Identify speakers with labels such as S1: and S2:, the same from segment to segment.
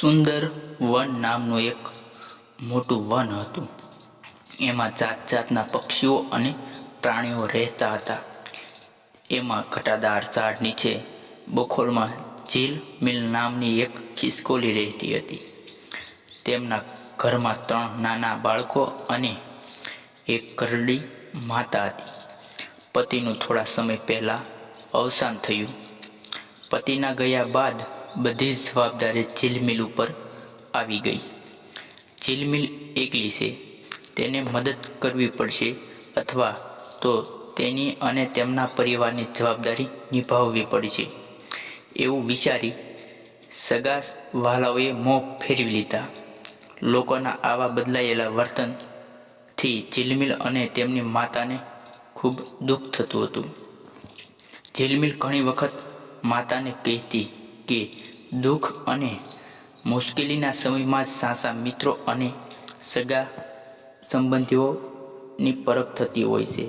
S1: સુંદર one નામનું એક મોટું વન હતું. એમાં જાત જાતના પક્ષીઓ અને પ્રાણીઓ રહેતા હતા. એમાં ઘટાદાર ઝાડ નીચે બખોલમાં ઝીલ મિલ નામની એક ખિસકોલી રહેતી હતી. તેમના ઘરમાં ત્રણ નાના બાળકો અને એક કરડી માતા હતી. પતિનું થોડા સમય પહેલાં અવસાન થયું. પતિના ગયા બાદ બધી જ જવાબદારી ચીલમિલ ઉપર આવી ગઈ. ચીલમિલ એકલી છે. તેને મદદ કરવી પડશે અથવા તો તેની અને તેમના પરિવારની જવાબદારી નિભાવવી પડશે. એવું વિચારી સગા વાલાઓએ મોં ફેરવી લીધા. લોકોના આવા બદલાયેલા વર્તનથી ઝીલમિલ અને તેમની માતાને ખૂબ દુઃખ થતું હતું. ઝીલમિલ ઘણી વખત માતાને કહેતી કે દુઃખ અને મુશ્કેલીના સમયમાં જ સાસા મિત્રો અને સગા સંબંધીઓની પરખ થતી હોય છે.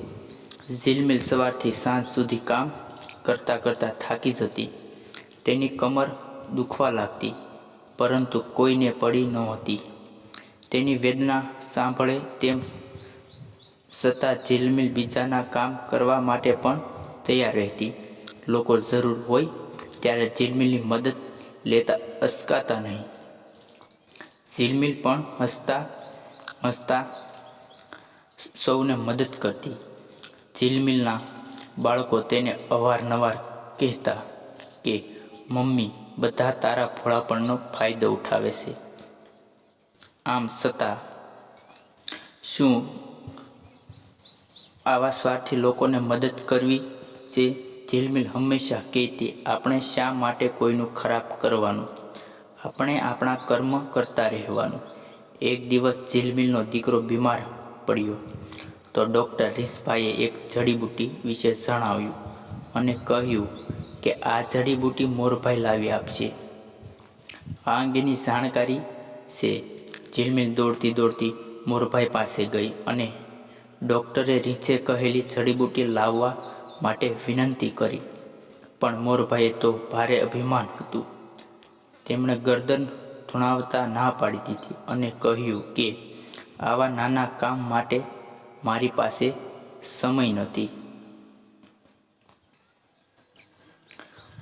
S1: ઝીલમિલ સવારથી સાંજ સુધી કામ કરતાં કરતાં થાકી જતી. તેની કમર દુખવા લાગતી, પરંતુ કોઈને પડી નહોતી તેની વેદના સાંભળે તેમ છતાં ઝીલમિલ બીજાના કામ કરવા માટે પણ તૈયાર રહેતી. લોકો જરૂર હોય ત્યારે ઝીલમિલની મદદ લેતા અસકાતા નહીં. ઝીલમિલ પણ હસતા હસતા સૌને મદદ કરતી. ઝીલમિલના બાળકો તેને અવારનવાર કહેતા કે, મમ્મી, બધા તારા ભોળાપણનો ફાયદો ઉઠાવે છે. આમ છતાં શું આવા સ્વાર્થી લોકોને મદદ કરવી જે ઝીલમિલ હંમેશા કહેતી, આપણે શા માટે કોઈનું ખરાબ કરવાનું? આપણે આપણા કર્મ કરતા રહેવાનું. એક દિવસ ઝીલમિલનો દીકરો બીમાર પડ્યો. તો ડૉક્ટર રીસભાઈએ એક જડીબુટ્ટી વિશે જણાવ્યું અને કહ્યું કે, આ જડીબુટ્ટી મોરભાઈ લાવી આપશે. આ અંગેની જાણકારી છે. ઝીલમિલ દોડતી દોડતી મોરભાઈ પાસે ગઈ અને ડૉક્ટરે રીછે કહેલી જડીબુટ્ટી લાવવા માટે વિનંતી કરી. પણ મોરભાઈએ તો ભારે અભિમાન હતું. તેમણે ગરદન ધુણાવતા ના પાડી દીધી અને કહ્યું કે, આવા નાના કામ માટે મારી પાસે સમય નથી.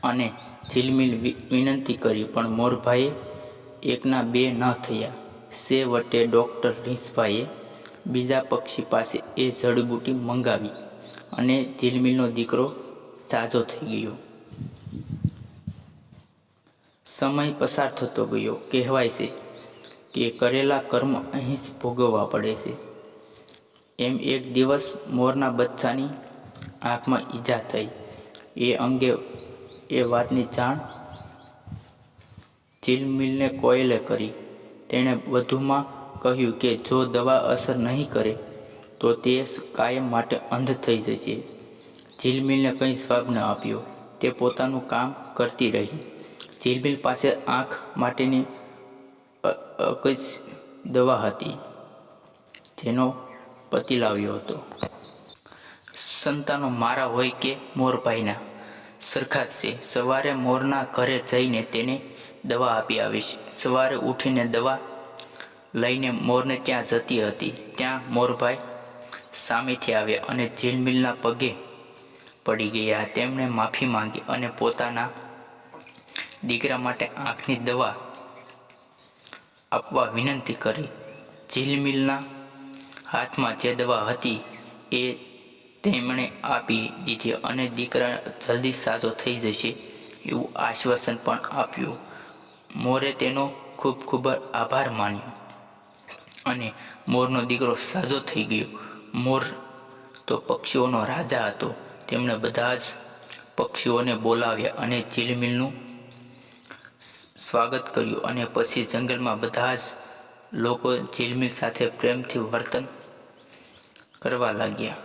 S1: અને ઝીલમિલ વિનંતી કરી, પણ મોરભાઈએ એકના બે ન થયા. સે વટે ડૉક્ટર રીંછભાઈએ બીજા પક્ષી પાસે એ જડીબુટી મંગાવી. અને ઝીલમિલનો દીકરો સાજો થઈ ગયો. સમય પસાર થતો ગયો. કહેવાય છે કે કરેલા કર્મ અહીં જ ભોગવવા પડે છે. એમ એક દિવસ મોરના બચ્ચાની આંખમાં ઈજા થઈ. એ અંગે એ વાતની જાણ ચીલમિલને કોયલે કરી. તેણે વધુમાં કહ્યું કે જો દવા અસર નહીં કરે તો તે કાયમ માટે અંધ થઈ જશે. ઝીલમિલને કંઈ જવાબ ન આપ્યો. તે પોતાનું કામ કરતી રહી. ઝીલમિલ પાસે આંખ માટેની અકજ દવા હતી, જેનો પતિ લાવ્યો હતો. સંતાનો મારા હોય કે મોરભાઈના સરખા છે. સવારે મોરના ઘરે જઈને તેને દવા આપી આવીશ. સવારે ઉઠીને દવા લઈને મોરને ત્યાં જતી હતી. ત્યાં મોરભાઈ સામેથી આવ્યા અને ઝીલમિલના પગે પડી ગયા. તેમણે માફી માંગી અને પોતાના દીકરા માટે આંખની દવા આપવા વિનંતી કરી. ઝીલમિલના હાથમાં જે દવા હતી એ તેમણે આપી દીધી અને દીકરા જલ્દી સાજો થઈ જશે એવું આશ્વાસન પણ આપ્યું. મોરે તેનો ખૂબ ખૂબ આભાર માન્યો અને મોરનો દીકરો સાજો થઈ ગયો. મોર તો પક્ષીઓનો રાજા હતો. તેમણે બધા જ પક્ષીઓને બોલાવ્યા અને ઝીલમિલનું સ્વાગત કર્યું અને પછી જંગલમાં બધા જ લોકો ઝીલમિલ સાથે પ્રેમથી વર્તન કરવા લાગ્યા.